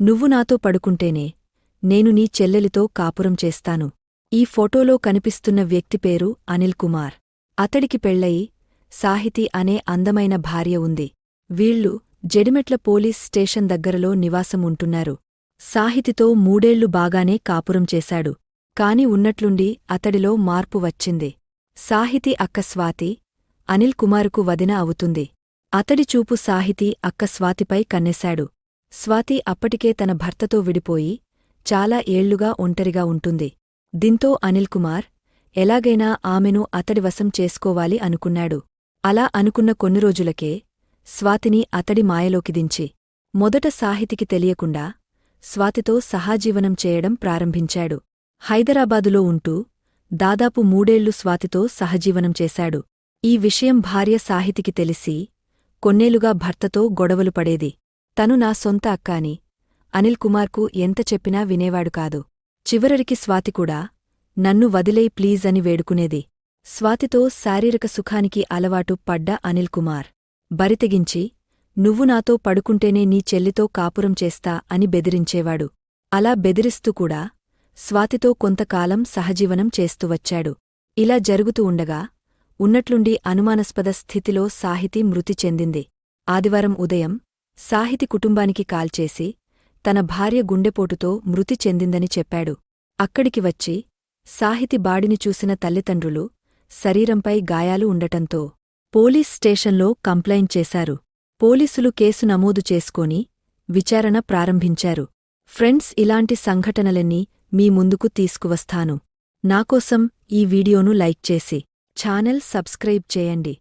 నువ్వు నాతో పడుకుంటేనే నేను నీ చెల్లెలితో కాపురం చేస్తాను. ఈ ఫోటోలో కనిపిస్తున్న వ్యక్తి పేరు అనిల్ కుమార్. అతడికి పెళ్ళయి సాహితి అనే అందమైన భార్య ఉంది. వీళ్ళు జడిమెట్ల పోలీస్ స్టేషన్ దగ్గరలో నివాసం ఉంటున్నారు సాహితితో మూడేళ్ళు బాగానే కాపురం చేశాడు. కాని ఉన్నట్లుండి అతడిలో మార్పు వచ్చింది. సాహితి అక్క స్వాతి అనిల్ కుమారుకు వదిన అవుతుంది. అతడి చూపు సాహితి అక్క స్వాతిపై కన్నెశాడు. స్వాతి అప్పటికే తన భర్తతో విడిపోయి చాలా ఏళ్ళుగా ఒంటరిగా ఉంటుంది. దీంతో అనిల్ కుమార్ ఎలాగైనా ఆమెను అతడి వశం చేసుకోవాలి అనుకున్నాడు. అలా అనుకున్న కొన్ని రోజులకే స్వాతిని అతడి మాయలోకి దించి మొదట సాహితికి తెలియకుండా స్వాతితో సహాజీవనం చేయడం ప్రారంభించాడు. హైదరాబాదులో ఉంటూ దాదాపు మూడేళ్ళు స్వాతితో సహజీవనం చేశాడు. ఈ విషయం భార్య సాహితికి తెలిసి కొన్నేలుగా భర్తతో గొడవలు పడేది. తను నా సొంత అక్కాని. అనిల్ కుమార్కు ఎంత చెప్పినా వినేవాడు కాదు. చివరరికి స్వాతి కూడా నన్ను వదిలేయ్ ప్లీజ్ అని వేడుకునేది. స్వాతితో శారీరక సుఖానికి అలవాటు పడ్డ అనిల్ కుమార్. బరితెగించి నువ్వు నాతో పడుకుంటేనే నీ చెల్లితో కాపురం చేస్తా అని బెదిరించేవాడు. అలా బెదిరిస్తూ కూడా స్వాతితో కొంతకాలం సహజీవనం చేస్తూ వచ్చాడు. ఇలా జరుగుతూ ఉండగా ఉన్నట్లుండి అనుమానాస్పద స్థితిలో సాహితీ మృతి చెందింది. ఆదివారం ఉదయం సాహితి కుటుంబానికి కాల్చేసి తన భార్య గుండెపోటుతో మృతి చెందిందని చెప్పాడు. అక్కడికి వచ్చి సాహితి బాడిని చూసిన తల్లిదండ్రులు శరీరంపై గాయాలు ఉండటంతో పోలీస్ స్టేషన్లో కంప్లైంట్ చేశారు. పోలీసులు కేసు నమోదు చేసుకొని విచారణ ప్రారంభించారు. ఫ్రెండ్స్ ఇలాంటి సంఘటనలన్నీ మీ ముందుకు తీసుకువస్తాను. నాకోసం ఈ వీడియోను లైక్ చేసి ఛానల్ సబ్స్క్రైబ్ చేయండి.